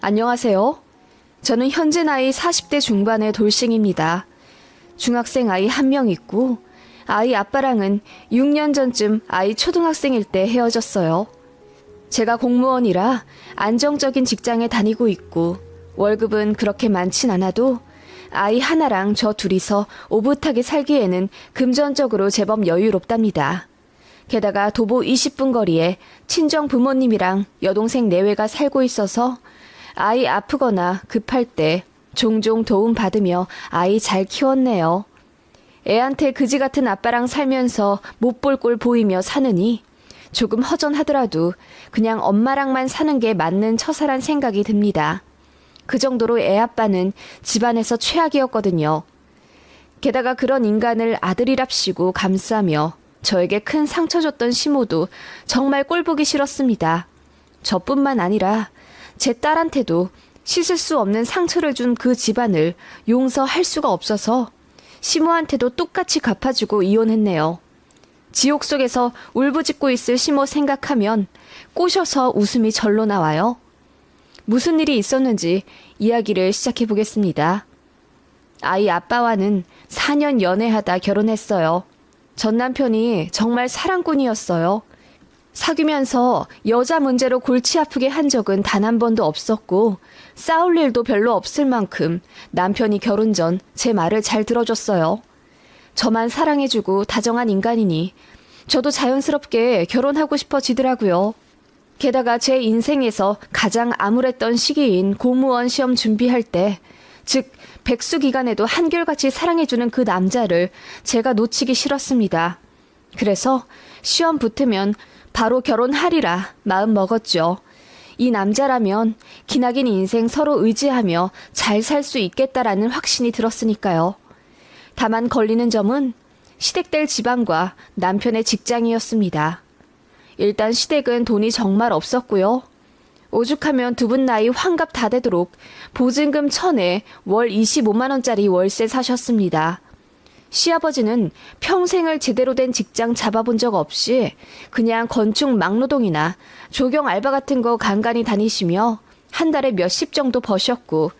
안녕하세요. 저는 현재 나이 40대 중반의 돌싱입니다. 중학생 아이 한 명 있고, 아이 아빠랑은 6년 전쯤 아이 초등학생일 때 헤어졌어요. 제가 공무원이라 안정적인 직장에 다니고 있고, 월급은 그렇게 많진 않아도, 아이 하나랑 저 둘이서 오붓하게 살기에는 금전적으로 제법 여유롭답니다. 게다가 도보 20분 거리에 친정 부모님이랑 여동생 내외가 살고 있어서 아이 아프거나 급할 때 종종 도움 받으며 아이 잘 키웠네요. 애한테 그지 같은 아빠랑 살면서 못 볼 꼴 보이며 사느니 조금 허전하더라도 그냥 엄마랑만 사는 게 맞는 처사란 생각이 듭니다. 그 정도로 애 아빠는 집안에서 최악이었거든요. 게다가 그런 인간을 아들이랍시고 감싸며 저에게 큰 상처 줬던 시모도 정말 꼴보기 싫었습니다. 저뿐만 아니라 제 딸한테도 씻을 수 없는 상처를 준 그 집안을 용서할 수가 없어서 시모한테도 똑같이 갚아주고 이혼했네요. 지옥 속에서 울부짖고 있을 시모 생각하면 꼬셔서 웃음이 절로 나와요. 무슨 일이 있었는지 이야기를 시작해 보겠습니다. 아이 아빠와는 4년 연애하다 결혼했어요. 전 남편이 정말 사랑꾼이었어요. 사귀면서 여자 문제로 골치 아프게 한 적은 단 한 번도 없었고, 싸울 일도 별로 없을 만큼 남편이 결혼 전 제 말을 잘 들어줬어요. 저만 사랑해주고 다정한 인간이니 저도 자연스럽게 결혼하고 싶어지더라고요. 게다가 제 인생에서 가장 암울했던 시기인 공무원 시험 준비할 때, 즉, 백수 기간에도 한결같이 사랑해주는 그 남자를 제가 놓치기 싫었습니다. 그래서 시험 붙으면 바로 결혼하리라 마음 먹었죠. 이 남자라면 기나긴 인생 서로 의지하며 잘 살 수 있겠다라는 확신이 들었으니까요. 다만 걸리는 점은 시댁될 집안과 남편의 직장이었습니다. 일단 시댁은 돈이 정말 없었고요. 오죽하면 두 분 나이 환갑 다 되도록 보증금 천에 월 25만원짜리 월세 사셨습니다. 시아버지는 평생을 제대로 된 직장 잡아본 적 없이 그냥 건축 막노동이나 조경 알바 같은 거 간간히 다니시며 한 달에 몇십 정도 버셨고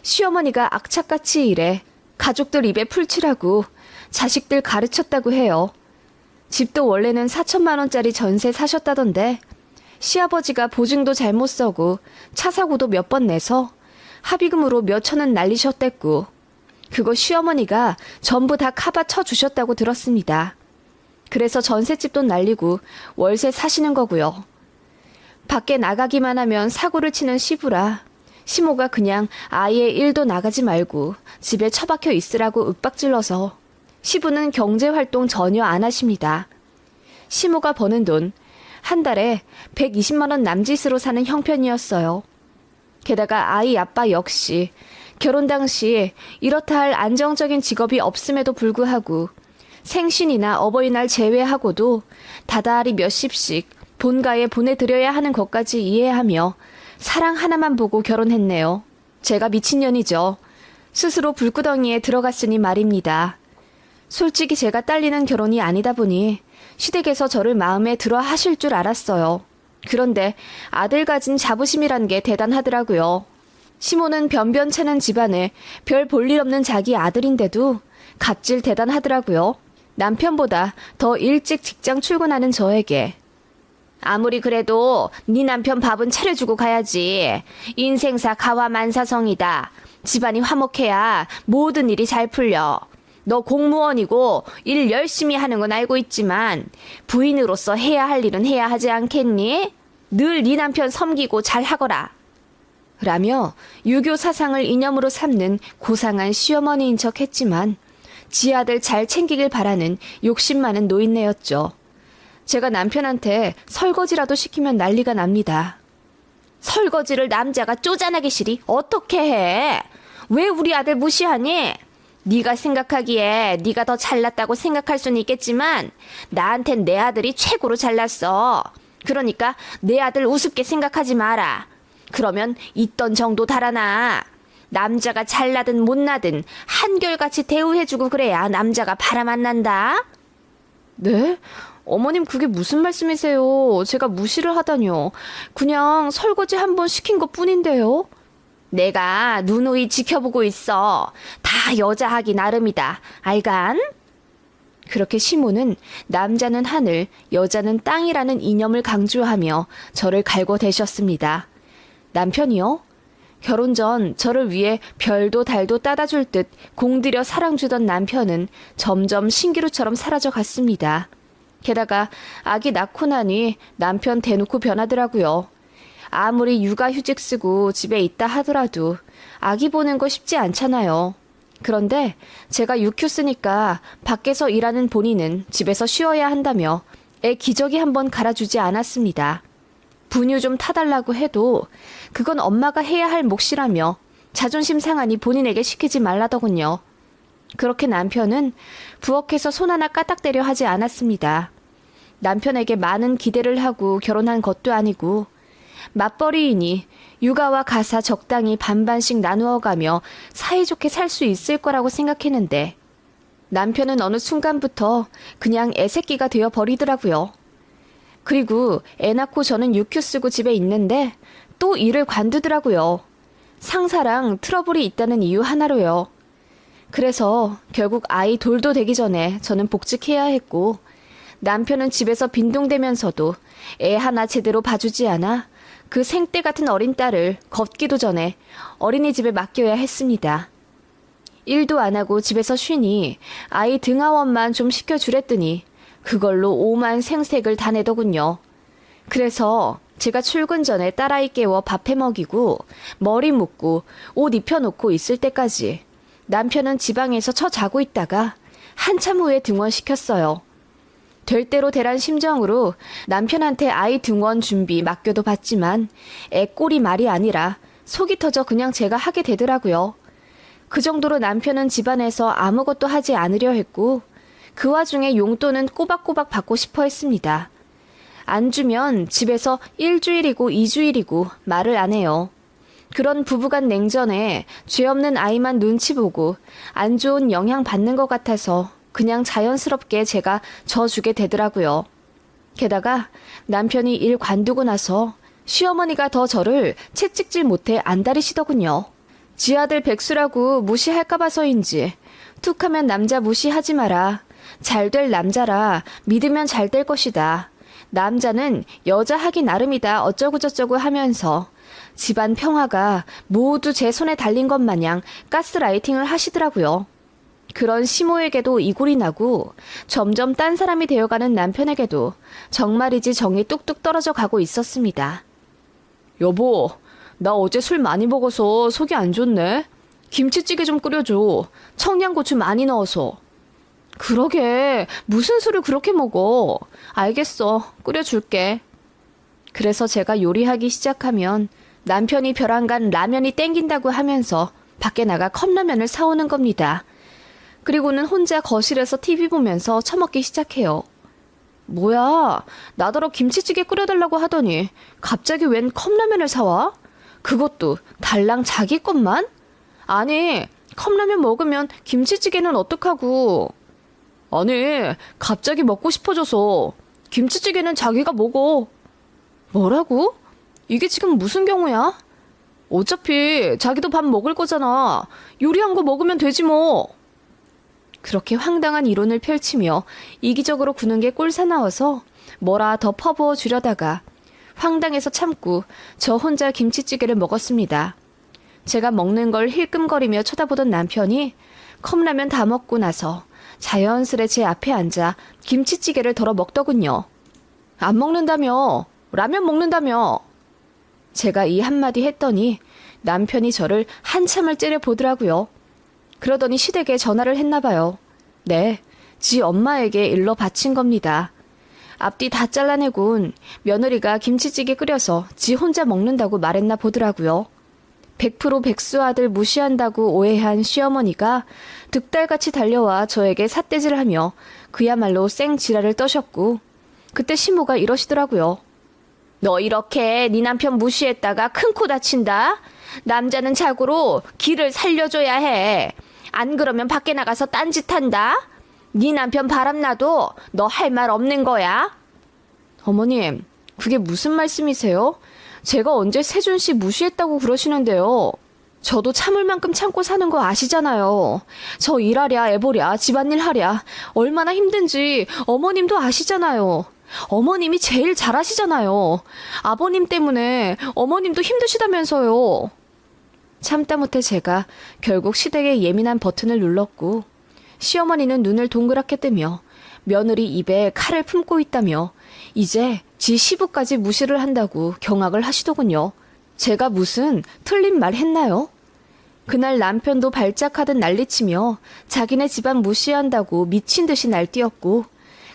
시어머니가 악착같이 일해 가족들 입에 풀칠하고 자식들 가르쳤다고 해요. 집도 원래는 4천만 원짜리 전세 사셨다던데 시아버지가 보증도 잘못 써고 차 사고도 몇 번 내서 합의금으로 몇 천원 날리셨댔고 그거 시어머니가 전부 다 카바 쳐주셨다고 들었습니다. 그래서 전셋집도 날리고 월세 사시는 거고요. 밖에 나가기만 하면 사고를 치는 시부라 시모가 그냥 아예 일도 나가지 말고 집에 처박혀 있으라고 윽박질러서 시부는 경제활동 전혀 안 하십니다. 시모가 버는 돈 한 달에 120만원 남짓으로 사는 형편이었어요. 게다가 아이 아빠 역시 결혼 당시 이렇다 할 안정적인 직업이 없음에도 불구하고 생신이나 어버이날 제외하고도 다달이 몇십씩 본가에 보내드려야 하는 것까지 이해하며 사랑 하나만 보고 결혼했네요. 제가 미친년이죠. 스스로 불구덩이에 들어갔으니 말입니다. 솔직히 제가 딸리는 결혼이 아니다 보니 시댁에서 저를 마음에 들어 하실 줄 알았어요. 그런데 아들 가진 자부심이란 게 대단하더라고요. 시모는 변변찮은 집안에 별 볼 일 없는 자기 아들인데도 갑질 대단하더라고요. 남편보다 더 일찍 직장 출근하는 저에게 아무리 그래도 네 남편 밥은 차려주고 가야지. 인생사 가와 만사성이다. 집안이 화목해야 모든 일이 잘 풀려. 너 공무원이고 일 열심히 하는 건 알고 있지만 부인으로서 해야 할 일은 해야 하지 않겠니? 늘 네 남편 섬기고 잘 하거라. 라며 유교 사상을 이념으로 삼는 고상한 시어머니인 척 했지만 지 아들 잘 챙기길 바라는 욕심 많은 노인네였죠. 제가 남편한테 설거지라도 시키면 난리가 납니다. 설거지를 남자가 쪼잔하게 시리 어떻게 해? 왜 우리 아들 무시하니? 네가 생각하기에 네가 더 잘났다고 생각할 수는 있겠지만 나한텐 내 아들이 최고로 잘났어. 그러니까 내 아들 우습게 생각하지 마라. 그러면 있던 정도 달아나. 남자가 잘나든 못나든 한결같이 대우해주고 그래야 남자가 바람 안 난다. 네? 어머님 그게 무슨 말씀이세요? 제가 무시를 하다뇨. 그냥 설거지 한 번 시킨 것 뿐인데요. 내가 누누이 지켜보고 있어. 다 여자하기 나름이다. 알간? 그렇게 시모는 남자는 하늘, 여자는 땅이라는 이념을 강조하며 저를 갈고 대셨습니다. 남편이요? 결혼 전 저를 위해 별도 달도 따다 줄 듯 공들여 사랑 주던 남편은 점점 신기루처럼 사라져 갔습니다. 게다가 아기 낳고 나니 남편 대놓고 변하더라고요. 아무리 육아휴직 쓰고 집에 있다 하더라도 아기 보는 거 쉽지 않잖아요. 그런데 제가 육휴 쓰니까 밖에서 일하는 본인은 집에서 쉬어야 한다며 애 기저귀 한번 갈아주지 않았습니다. 분유 좀 타달라고 해도 그건 엄마가 해야 할 몫이라며 자존심 상하니 본인에게 시키지 말라더군요. 그렇게 남편은 부엌에서 손 하나 까딱대려 하지 않았습니다. 남편에게 많은 기대를 하고 결혼한 것도 아니고 맞벌이이니 육아와 가사 적당히 반반씩 나누어가며 사이좋게 살 수 있을 거라고 생각했는데 남편은 어느 순간부터 그냥 애새끼가 되어 버리더라고요. 그리고 애 낳고 저는 육휴 쓰고 집에 있는데 또 일을 관두더라고요. 상사랑 트러블이 있다는 이유 하나로요. 그래서 결국 아이 돌도 되기 전에 저는 복직해야 했고 남편은 집에서 빈둥대면서도 애 하나 제대로 봐주지 않아 그 생떼 같은 어린 딸을 걷기도 전에 어린이집에 맡겨야 했습니다. 일도 안 하고 집에서 쉬니 아이 등하원만 좀 시켜주랬더니 그걸로 오만 생색을 다 내더군요. 그래서 제가 출근 전에 딸아이 깨워 밥해 먹이고 머리 묶고 옷 입혀놓고 있을 때까지 남편은 지방에서 처 자고 있다가 한참 후에 등원시켰어요. 될 대로 되란 심정으로 남편한테 아이 등원 준비 맡겨도 봤지만 애 꼴이 말이 아니라 속이 터져 그냥 제가 하게 되더라고요. 그 정도로 남편은 집안에서 아무것도 하지 않으려 했고 그 와중에 용돈은 꼬박꼬박 받고 싶어 했습니다. 안 주면 집에서 일주일이고 이주일이고 말을 안 해요. 그런 부부간 냉전에 죄 없는 아이만 눈치 보고 안 좋은 영향 받는 것 같아서 그냥 자연스럽게 제가 져주게 되더라고요. 게다가 남편이 일 관두고 나서 시어머니가 더 저를 채찍질 못해 안달이시더군요. 지 아들 백수라고 무시할까 봐서인지 툭 하면 남자 무시하지 마라. 잘 될 남자라 믿으면 잘 될 것이다. 남자는 여자 하기 나름이다 어쩌고저쩌고 하면서 집안 평화가 모두 제 손에 달린 것 마냥 가스라이팅을 하시더라고요. 그런 시모에게도 이골이 나고 점점 딴 사람이 되어가는 남편에게도 정말이지 정이 뚝뚝 떨어져 가고 있었습니다. 여보, 나 어제 술 많이 먹어서 속이 안 좋네. 김치찌개 좀 끓여줘. 청양고추 많이 넣어서. 그러게, 무슨 술을 그렇게 먹어. 알겠어. 끓여줄게. 그래서 제가 요리하기 시작하면 남편이 벼랑간 라면이 땡긴다고 하면서 밖에 나가 컵라면을 사오는 겁니다. 그리고는 혼자 거실에서 TV 보면서 처먹기 시작해요. 뭐야, 나더러 김치찌개 끓여달라고 하더니 갑자기 웬 컵라면을 사와? 그것도 달랑 자기 것만? 아니, 컵라면 먹으면 김치찌개는 어떡하고? 아니, 갑자기 먹고 싶어져서 김치찌개는 자기가 먹어. 뭐라고? 이게 지금 무슨 경우야? 어차피 자기도 밥 먹을 거잖아. 요리한 거 먹으면 되지 뭐. 그렇게 황당한 이론을 펼치며 이기적으로 구는 게 꼴사나워서 뭐라 더 퍼부어 주려다가 황당해서 참고 저 혼자 김치찌개를 먹었습니다. 제가 먹는 걸 힐끔거리며 쳐다보던 남편이 컵라면 다 먹고 나서 자연스레 제 앞에 앉아 김치찌개를 덜어 먹더군요. 안 먹는다며? 라면 먹는다며? 제가 이 한마디 했더니 남편이 저를 한참을 째려보더라고요. 그러더니 시댁에 전화를 했나 봐요. 네, 지 엄마에게 일러 바친 겁니다. 앞뒤 다 잘라내곤 며느리가 김치찌개 끓여서 지 혼자 먹는다고 말했나 보더라고요. 100% 백수 아들 무시한다고 오해한 시어머니가 득달같이 달려와 저에게 삿대질을 하며 그야말로 생 지랄을 떠셨고 그때 시모가 이러시더라고요. 너 이렇게 네 남편 무시했다가 큰 코 다친다? 남자는 자고로 길을 살려줘야 해. 안 그러면 밖에 나가서 딴짓한다? 네 남편 바람나도 너 할 말 없는 거야? 어머님, 그게 무슨 말씀이세요? 제가 언제 세준 씨 무시했다고 그러시는데요. 저도 참을 만큼 참고 사는 거 아시잖아요. 저 일하랴, 애보랴, 집안일 하랴, 얼마나 힘든지 어머님도 아시잖아요. 어머님이 제일 잘하시잖아요. 아버님 때문에 어머님도 힘드시다면서요. 참다 못해 제가 결국 시댁의 예민한 버튼을 눌렀고, 시어머니는 눈을 동그랗게 뜨며 며느리 입에 칼을 품고 있다며 이제 지 시부까지 무시를 한다고 경악을 하시더군요. 제가 무슨 틀린 말 했나요? 그날 남편도 발작하듯 난리치며 자기네 집안 무시한다고 미친 듯이 날뛰었고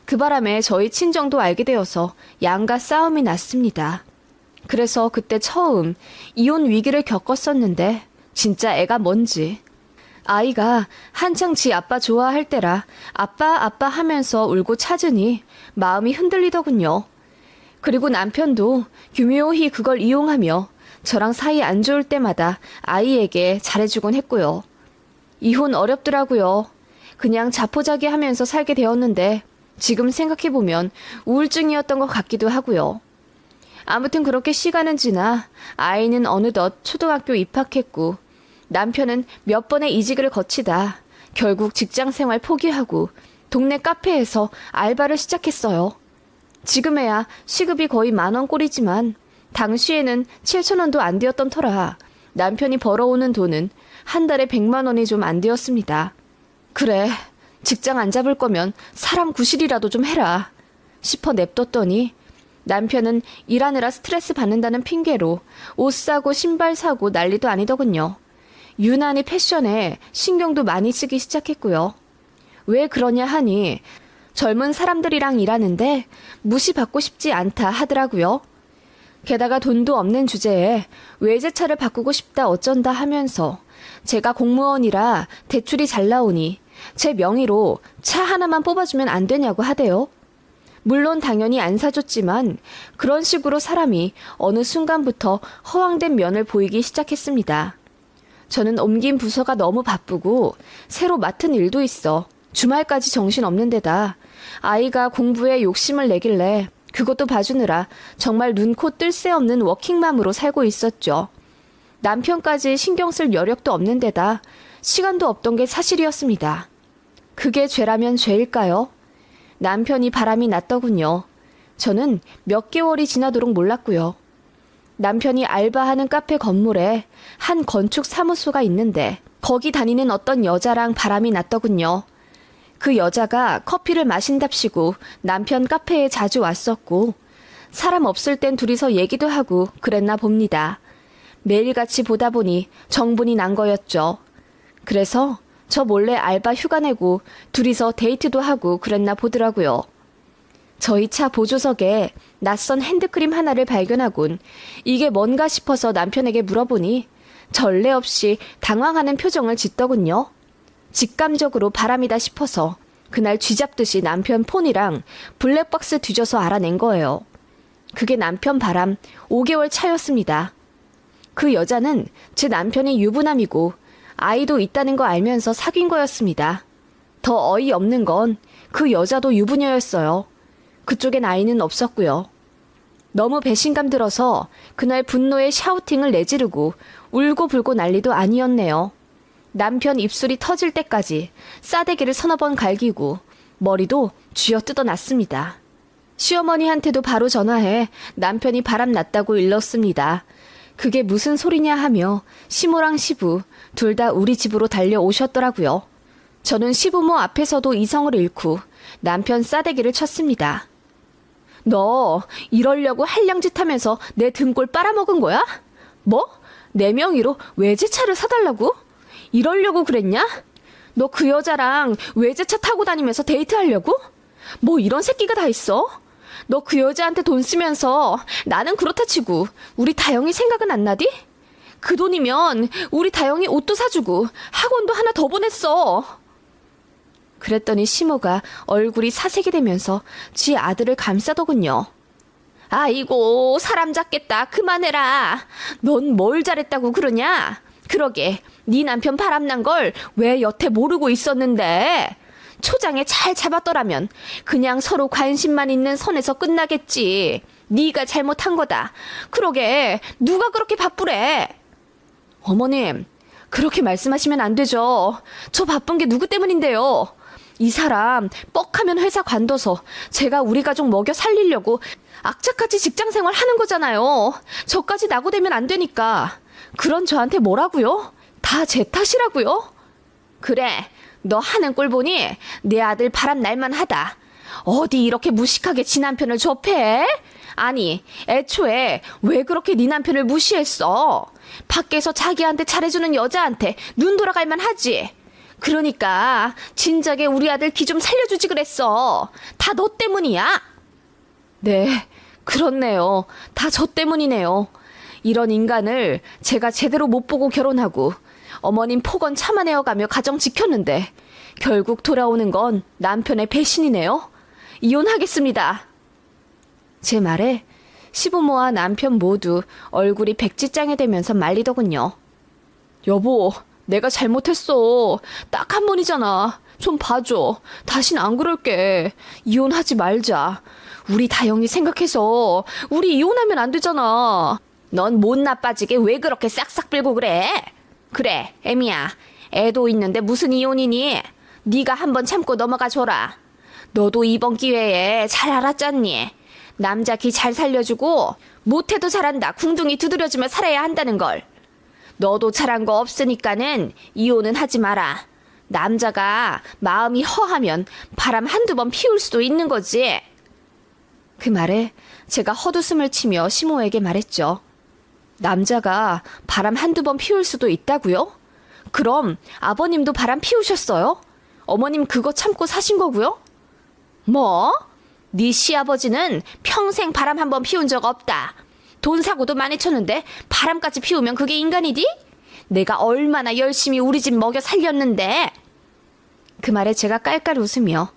그 바람에 저희 친정도 알게 되어서 양가 싸움이 났습니다. 그래서 그때 처음 이혼 위기를 겪었었는데 진짜 애가 뭔지 아이가 한창 지 아빠 좋아할 때라 아빠 아빠 하면서 울고 찾으니 마음이 흔들리더군요. 그리고 남편도 교묘히 그걸 이용하며 저랑 사이 안 좋을 때마다 아이에게 잘해주곤 했고요. 이혼 어렵더라고요. 그냥 자포자기 하면서 살게 되었는데 지금 생각해보면 우울증이었던 것 같기도 하고요. 아무튼 그렇게 시간은 지나 아이는 어느덧 초등학교 입학했고 남편은 몇 번의 이직을 거치다 결국 직장 생활 포기하고 동네 카페에서 알바를 시작했어요. 지금에야 시급이 거의 만원 꼴이지만 당시에는 7천 원도 안 되었던 터라 남편이 벌어오는 돈은 한 달에 100만 원이 좀 안 되었습니다. 그래, 직장 안 잡을 거면 사람 구실이라도 좀 해라 싶어 냅뒀더니 남편은 일하느라 스트레스 받는다는 핑계로 옷 사고 신발 사고 난리도 아니더군요. 유난히 패션에 신경도 많이 쓰기 시작했고요. 왜 그러냐 하니 젊은 사람들이랑 일하는데 무시받고 싶지 않다 하더라고요. 게다가 돈도 없는 주제에 외제차를 바꾸고 싶다 어쩐다 하면서 제가 공무원이라 대출이 잘 나오니 제 명의로 차 하나만 뽑아주면 안 되냐고 하대요. 물론 당연히 안 사줬지만 그런 식으로 사람이 어느 순간부터 허황된 면을 보이기 시작했습니다. 저는 옮긴 부서가 너무 바쁘고 새로 맡은 일도 있어 주말까지 정신 없는 데다 아이가 공부에 욕심을 내길래 그것도 봐주느라 정말 눈코 뜰 새 없는 워킹맘으로 살고 있었죠. 남편까지 신경 쓸 여력도 없는 데다 시간도 없던 게 사실이었습니다. 그게 죄라면 죄일까요? 남편이 바람이 났더군요. 저는 몇 개월이 지나도록 몰랐고요. 남편이 알바하는 카페 건물에 한 건축 사무소가 있는데 거기 다니는 어떤 여자랑 바람이 났더군요. 그 여자가 커피를 마신답시고 남편 카페에 자주 왔었고 사람 없을 땐 둘이서 얘기도 하고 그랬나 봅니다. 매일같이 보다 보니 정분이 난 거였죠. 그래서 저 몰래 알바 휴가 내고 둘이서 데이트도 하고 그랬나 보더라고요. 저희 차 보조석에 낯선 핸드크림 하나를 발견하곤 이게 뭔가 싶어서 남편에게 물어보니 전례 없이 당황하는 표정을 짓더군요. 직감적으로 바람이다 싶어서 그날 쥐잡듯이 남편 폰이랑 블랙박스 뒤져서 알아낸 거예요. 그게 남편 바람 5개월 차였습니다. 그 여자는 제 남편이 유부남이고 아이도 있다는 거 알면서 사귄 거였습니다. 더 어이없는 건 그 여자도 유부녀였어요. 그쪽엔 아이는 없었고요. 너무 배신감 들어서 그날 분노에 샤우팅을 내지르고 울고 불고 난리도 아니었네요. 남편 입술이 터질 때까지 싸대기를 서너 번 갈기고 머리도 쥐어 뜯어놨습니다. 시어머니한테도 바로 전화해 남편이 바람 났다고 일렀습니다. 그게 무슨 소리냐 하며 시모랑 시부 둘 다 우리 집으로 달려오셨더라고요. 저는 시부모 앞에서도 이성을 잃고 남편 싸대기를 쳤습니다. 너 이러려고 한량짓 하면서 내 등골 빨아먹은 거야? 뭐? 내 명의로 외제차를 사달라고? 이러려고 그랬냐? 너 그 여자랑 외제차 타고 다니면서 데이트하려고? 뭐 이런 새끼가 다 있어? 너 그 여자한테 돈 쓰면서 나는 그렇다 치고 우리 다영이 생각은 안 나디? 그 돈이면 우리 다영이 옷도 사주고 학원도 하나 더 보냈어. 그랬더니 시모가 얼굴이 사색이 되면서 지 아들을 감싸더군요. 아이고 사람 잡겠다 그만해라. 넌 뭘 잘했다고 그러냐? 그러게 네 남편 바람난 걸 왜 여태 모르고 있었는데 초장에 잘 잡았더라면 그냥 서로 관심만 있는 선에서 끝나겠지. 네가 잘못한 거다. 그러게 누가 그렇게 바쁘래? 어머님, 그렇게 말씀하시면 안 되죠. 저 바쁜 게 누구 때문인데요? 이 사람 뻑하면 회사 관둬서 제가 우리 가족 먹여 살리려고 악착같이 직장 생활 하는 거잖아요. 저까지 낙오되면 안 되니까. 그런 저한테 뭐라고요? 다 제 탓이라고요? 그래, 너 하는 꼴 보니 내 아들 바람 날만 하다. 어디 이렇게 무식하게 지 남편을 접해? 아니, 애초에 왜 그렇게 네 남편을 무시했어? 밖에서 자기한테 잘해주는 여자한테 눈 돌아갈만 하지. 그러니까 진작에 우리 아들 기 좀 살려주지 그랬어. 다 너 때문이야. 네, 그렇네요. 다 저 때문이네요. 이런 인간을 제가 제대로 못 보고 결혼하고 어머님 폭언 참아내어가며 가정 지켰는데 결국 돌아오는 건 남편의 배신이네요. 이혼하겠습니다. 제 말에 시부모와 남편 모두 얼굴이 백지장이 되면서 말리더군요. 여보, 내가 잘못했어. 딱 한 번이잖아. 좀 봐줘. 다신 안 그럴게. 이혼하지 말자. 우리 다영이 생각해서 우리 이혼하면 안 되잖아. 넌 못 나빠지게 왜 그렇게 싹싹 빌고 그래? 그래, 애미야. 애도 있는데 무슨 이혼이니? 네가 한번 참고 넘어가 줘라. 너도 이번 기회에 잘 알았잖니? 남자 기 잘 살려주고 못해도 잘한다. 궁둥이 두드려주며 살아야 한다는 걸. 너도 잘한 거 없으니까는 이혼은 하지 마라. 남자가 마음이 허하면 바람 한두 번 피울 수도 있는 거지. 그 말에 제가 헛웃음을 치며 시모에게 말했죠. 남자가 바람 한두 번 피울 수도 있다고요? 그럼 아버님도 바람 피우셨어요? 어머님 그거 참고 사신 거고요? 뭐? 네 시아버지는 평생 바람 한 번 피운 적 없다. 돈 사고도 많이 쳤는데 바람까지 피우면 그게 인간이디? 내가 얼마나 열심히 우리 집 먹여 살렸는데. 그 말에 제가 깔깔 웃으며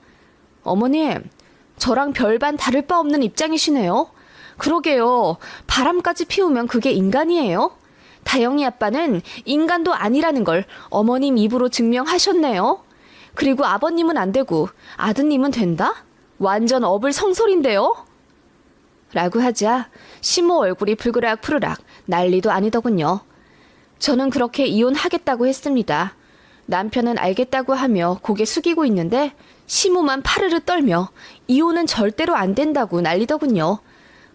어머님, 저랑 별반 다를 바 없는 입장이시네요. 그러게요. 바람까지 피우면 그게 인간이에요? 다영이 아빠는 인간도 아니라는 걸 어머님 입으로 증명하셨네요. 그리고 아버님은 안 되고 아드님은 된다? 완전 어불성설인데요? 라고 하자 시모 얼굴이 불그락 푸르락 난리도 아니더군요. 저는 그렇게 이혼하겠다고 했습니다. 남편은 알겠다고 하며 고개 숙이고 있는데 시모만 파르르 떨며 이혼은 절대로 안 된다고 난리더군요.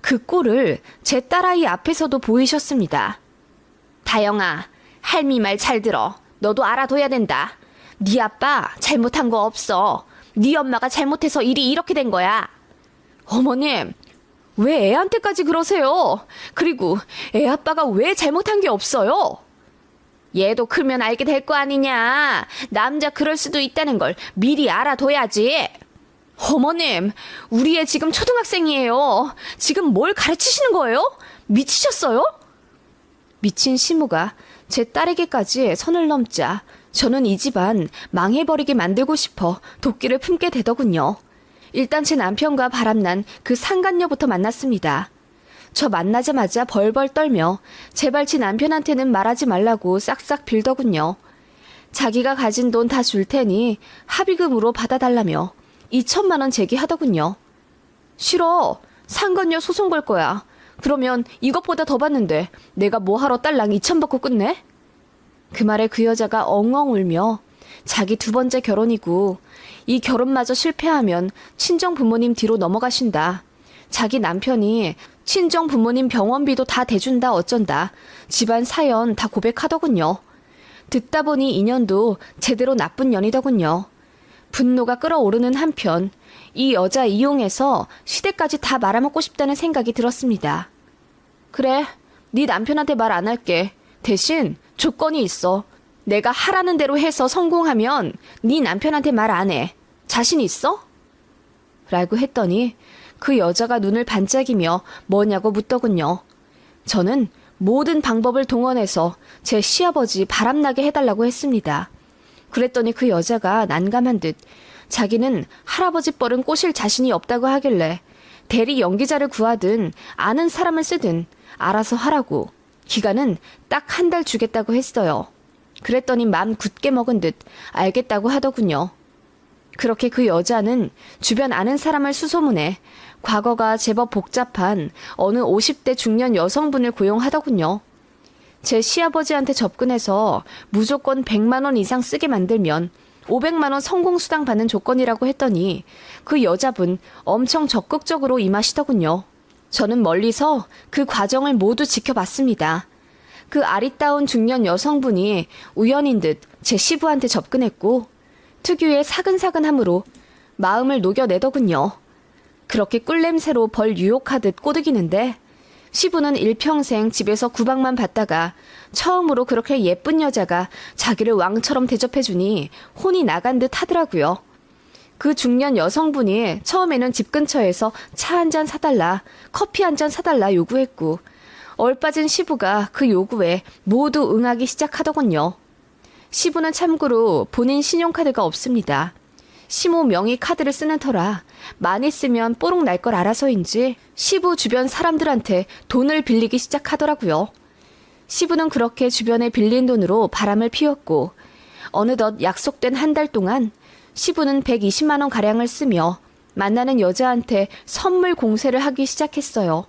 그 꼴을 제 딸아이 앞에서도 보이셨습니다. 다영아, 할미 말 잘 들어. 너도 알아둬야 된다. 네 아빠 잘못한 거 없어. 네 엄마가 잘못해서 일이 이렇게 된 거야. 어머님, 왜 애한테까지 그러세요? 그리고 애 아빠가 왜 잘못한 게 없어요? 얘도 크면 알게 될 거 아니냐. 남자 그럴 수도 있다는 걸 미리 알아둬야지. 어머님, 우리 애 지금 초등학생이에요. 지금 뭘 가르치시는 거예요? 미치셨어요? 미친 시모가 제 딸에게까지 선을 넘자 저는 이 집안 망해버리게 만들고 싶어 도끼를 품게 되더군요. 일단 제 남편과 바람난 그 상간녀부터 만났습니다. 저 만나자마자 벌벌 떨며 제발 지 남편한테는 말하지 말라고 싹싹 빌더군요. 자기가 가진 돈 다 줄 테니 합의금으로 받아달라며 2천만 원 제기하더군요. 싫어. 상간녀 소송 걸 거야. 그러면 이것보다 더 받는데 내가 뭐 하러 딸랑 2천 받고 끝내? 그 말에 그 여자가 엉엉 울며 자기 두 번째 결혼이고 이 결혼마저 실패하면 친정 부모님 뒤로 넘어가신다. 자기 남편이 친정 부모님 병원비도 다 대준다 어쩐다. 집안 사연 다 고백하더군요. 듣다 보니 인연도 제대로 나쁜 년이더군요. 분노가 끓어오르는 한편 이 여자 이용해서 시대까지 다 말아먹고 싶다는 생각이 들었습니다. 그래, 네 남편한테 말 안 할게. 대신 조건이 있어. 내가 하라는 대로 해서 성공하면 네 남편한테 말 안 해. 자신 있어? 라고 했더니 그 여자가 눈을 반짝이며 뭐냐고 묻더군요. 저는 모든 방법을 동원해서 제 시아버지 바람나게 해달라고 했습니다. 그랬더니 그 여자가 난감한 듯 자기는 할아버지 뻘은 꼬실 자신이 없다고 하길래 대리 연기자를 구하든 아는 사람을 쓰든 알아서 하라고 기간은 딱 한 달 주겠다고 했어요. 그랬더니 맘 굳게 먹은 듯 알겠다고 하더군요. 그렇게 그 여자는 주변 아는 사람을 수소문해 과거가 제법 복잡한 어느 50대 중년 여성분을 고용하더군요. 제 시아버지한테 접근해서 무조건 100만 원 이상 쓰게 만들면 500만 원 성공 수당 받는 조건이라고 했더니 그 여자분 엄청 적극적으로 임하시더군요. 저는 멀리서 그 과정을 모두 지켜봤습니다. 그 아리따운 중년 여성분이 우연인 듯 제 시부한테 접근했고 특유의 사근사근함으로 마음을 녹여내더군요. 그렇게 꿀냄새로 벌 유혹하듯 꼬드기는데 시부는 일평생 집에서 구박만 받다가 처음으로 그렇게 예쁜 여자가 자기를 왕처럼 대접해주니 혼이 나간 듯 하더라고요. 그 중년 여성분이 처음에는 집 근처에서 차 한 잔 사달라, 커피 한 잔 사달라 요구했고, 얼빠진 시부가 그 요구에 모두 응하기 시작하더군요. 시부는 참고로 본인 신용카드가 없습니다. 시모 명의 카드를 쓰는 터라 많이 쓰면 뽀록 날 걸 알아서인지 시부 주변 사람들한테 돈을 빌리기 시작하더라고요. 시부는 그렇게 주변에 빌린 돈으로 바람을 피웠고 어느덧 약속된 한 달 동안 시부는 120만 원 가량을 쓰며 만나는 여자한테 선물 공세를 하기 시작했어요.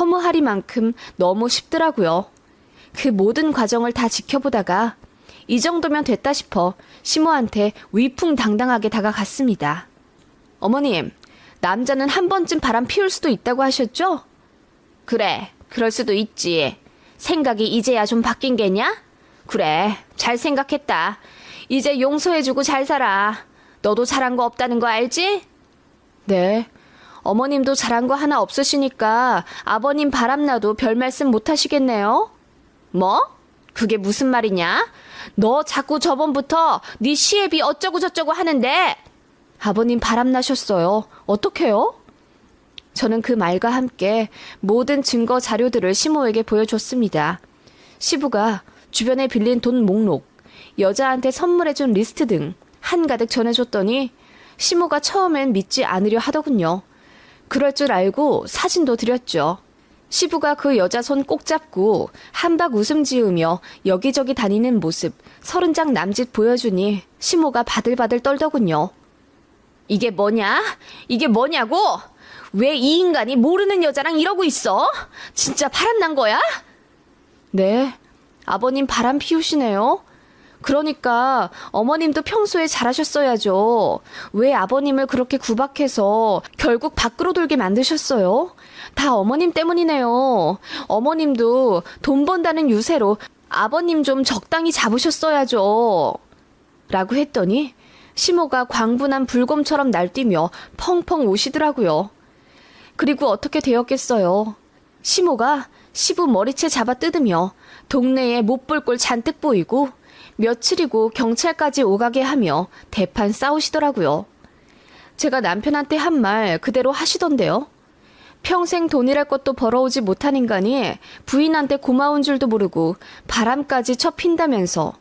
허무하리만큼 너무 쉽더라고요. 그 모든 과정을 다 지켜보다가 이 정도면 됐다 싶어 시모한테 위풍당당하게 다가갔습니다. 어머님, 남자는 한 번쯤 바람 피울 수도 있다고 하셨죠? 그래, 그럴 수도 있지. 생각이 이제야 좀 바뀐 게냐? 그래, 잘 생각했다. 이제 용서해주고 잘 살아. 너도 잘한 거 없다는 거 알지? 네. 어머님도 잘한 거 하나 없으시니까 아버님 바람나도 별 말씀 못 하시겠네요. 뭐? 그게 무슨 말이냐? 너 자꾸 저번부터 네 시애비 어쩌고 저쩌고 하는데 아버님 바람나셨어요. 어떡해요? 저는 그 말과 함께 모든 증거 자료들을 시모에게 보여줬습니다. 시부가 주변에 빌린 돈 목록, 여자한테 선물해준 리스트 등 한가득 전해줬더니 시모가 처음엔 믿지 않으려 하더군요. 그럴 줄 알고 사진도 드렸죠. 시부가 그 여자 손 꼭 잡고 한박 웃음 지으며 여기저기 다니는 모습 서른 장 남짓 보여주니 시모가 바들바들 떨더군요. 이게 뭐냐? 이게 뭐냐고? 왜 이 인간이 모르는 여자랑 이러고 있어? 진짜 바람난 거야? 네. 아버님 바람 피우시네요. 그러니까 어머님도 평소에 잘하셨어야죠. 왜 아버님을 그렇게 구박해서 결국 밖으로 돌게 만드셨어요? 다 어머님 때문이네요. 어머님도 돈 번다는 유세로 아버님 좀 적당히 잡으셨어야죠. 라고 했더니 시모가 광분한 불곰처럼 날뛰며 펑펑 우시더라고요. 그리고 어떻게 되었겠어요. 시모가 시부 머리채 잡아 뜯으며 동네에 못 볼 꼴 잔뜩 보이고 며칠이고 경찰까지 오가게 하며 대판 싸우시더라고요. 제가 남편한테 한 말 그대로 하시던데요. 평생 돈이랄 것도 벌어오지 못한 인간이 부인한테 고마운 줄도 모르고 바람까지 쳐핀다면서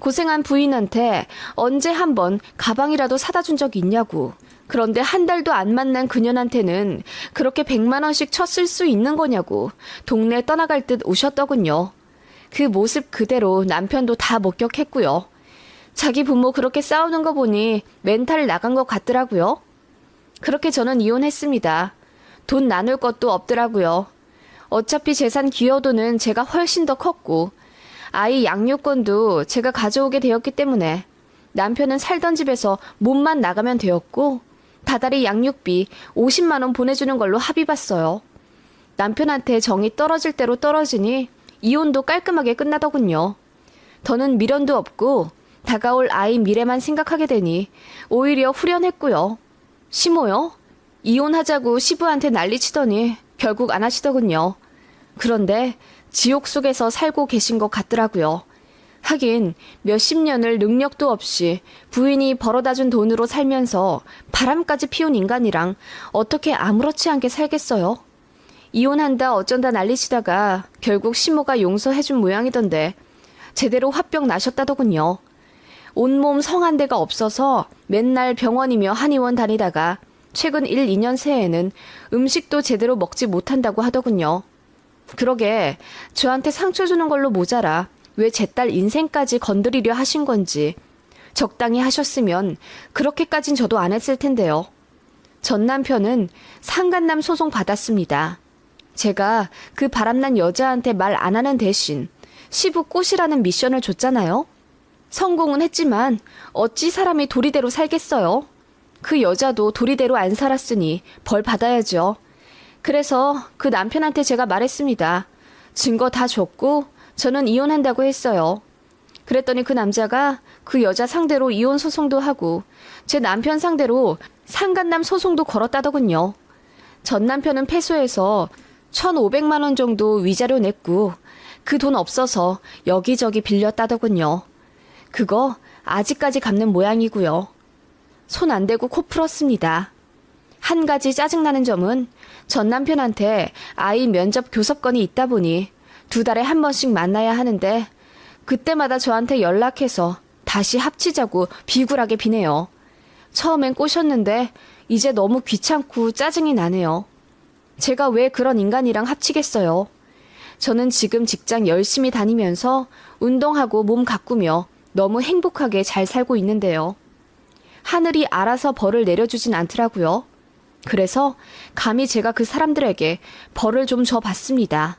고생한 부인한테 언제 한번 가방이라도 사다 준 적 있냐고. 그런데 한 달도 안 만난 그년한테는 그렇게 백만 원씩 쳤을 수 있는 거냐고 동네 떠나갈 듯 우셨더군요. 그 모습 그대로 남편도 다 목격했고요. 자기 부모 그렇게 싸우는 거 보니 멘탈 나간 것 같더라고요. 그렇게 저는 이혼했습니다. 돈 나눌 것도 없더라고요. 어차피 재산 기여도는 제가 훨씬 더 컸고, 아이 양육권도 제가 가져오게 되었기 때문에 남편은 살던 집에서 몸만 나가면 되었고, 다달이 양육비 50만원 보내주는 걸로 합의 봤어요. 남편한테 정이 떨어질 대로 떨어지니 이혼도 깔끔하게 끝나더군요. 더는 미련도 없고 다가올 아이 미래만 생각하게 되니 오히려 후련했고요. 시모요? 이혼하자고 시부한테 난리치더니 결국 안 하시더군요. 그런데 지옥 속에서 살고 계신 것 같더라고요. 하긴 몇십 년을 능력도 없이 부인이 벌어다 준 돈으로 살면서 바람까지 피운 인간이랑 어떻게 아무렇지 않게 살겠어요? 이혼한다 어쩐다 난리치다가 결국 시모가 용서해준 모양이던데 제대로 화병 나셨다더군요. 온몸 성한 데가 없어서 맨날 병원이며 한의원 다니다가 최근 1, 2년 새에는 음식도 제대로 먹지 못한다고 하더군요. 그러게 저한테 상처 주는 걸로 모자라 왜 제 딸 인생까지 건드리려 하신 건지 적당히 하셨으면 그렇게까진 저도 안 했을 텐데요. 전 남편은 상간남 소송 받았습니다. 제가 그 바람난 여자한테 말 안 하는 대신 시부 꽃이라는 미션을 줬잖아요. 성공은 했지만 어찌 사람이 도리대로 살겠어요. 그 여자도 도리대로 안 살았으니 벌 받아야죠. 그래서 그 남편한테 제가 말했습니다. 증거 다 줬고 저는 이혼한다고 했어요. 그랬더니 그 남자가 그 여자 상대로 이혼 소송도 하고 제 남편 상대로 상간남 소송도 걸었다더군요. 전 남편은 패소해서 1,500만 원 정도 위자료 냈고 그 돈 없어서 여기저기 빌렸다더군요. 그거 아직까지 갚는 모양이고요. 손 안 대고 코 풀었습니다. 한 가지 짜증나는 점은 전 남편한테 아이 면접 교섭권이 있다 보니 두 달에 한 번씩 만나야 하는데 그때마다 저한테 연락해서 다시 합치자고 비굴하게 비네요. 처음엔 꼬셨는데 이제 너무 귀찮고 짜증이 나네요. 제가 왜 그런 인간이랑 합치겠어요? 저는 지금 직장 열심히 다니면서 운동하고 몸 가꾸며 너무 행복하게 잘 살고 있는데요. 하늘이 알아서 벌을 내려주진 않더라고요. 그래서 감히 제가 그 사람들에게 벌을 좀 줘봤습니다.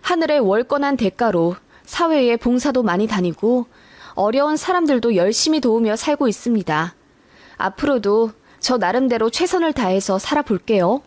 하늘의 월권한 대가로 사회에 봉사도 많이 다니고 어려운 사람들도 열심히 도우며 살고 있습니다. 앞으로도 저 나름대로 최선을 다해서 살아볼게요.